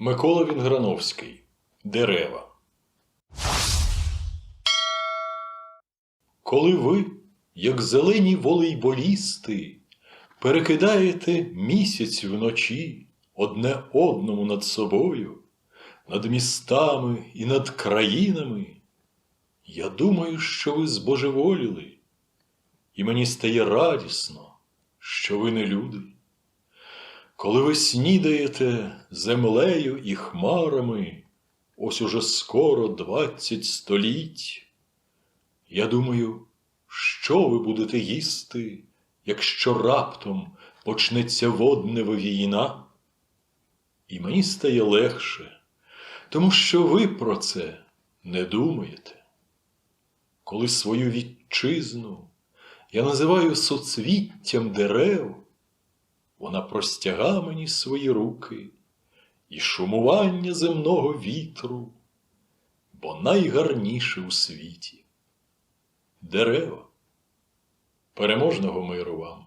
Микола Вінграновський Дерева. Коли ви, як зелені волейболісти, перекидаєте місяць вночі одне одному над собою, над містами і над країнами, я думаю, що ви збожеволіли, і мені стає радісно, що ви не люди. Коли ви снідаєте землею і хмарами, ось уже скоро двадцять століть, я думаю, що ви будете їсти, якщо раптом почнеться воднева війна? І мені стає легше, тому що ви про це не думаєте. Коли свою вітчизну я називаю соцвіттям дерев, вона простяга мені свої руки і шумування земного вітру, бо найгарніше у світі дерева. Переможного миру вам!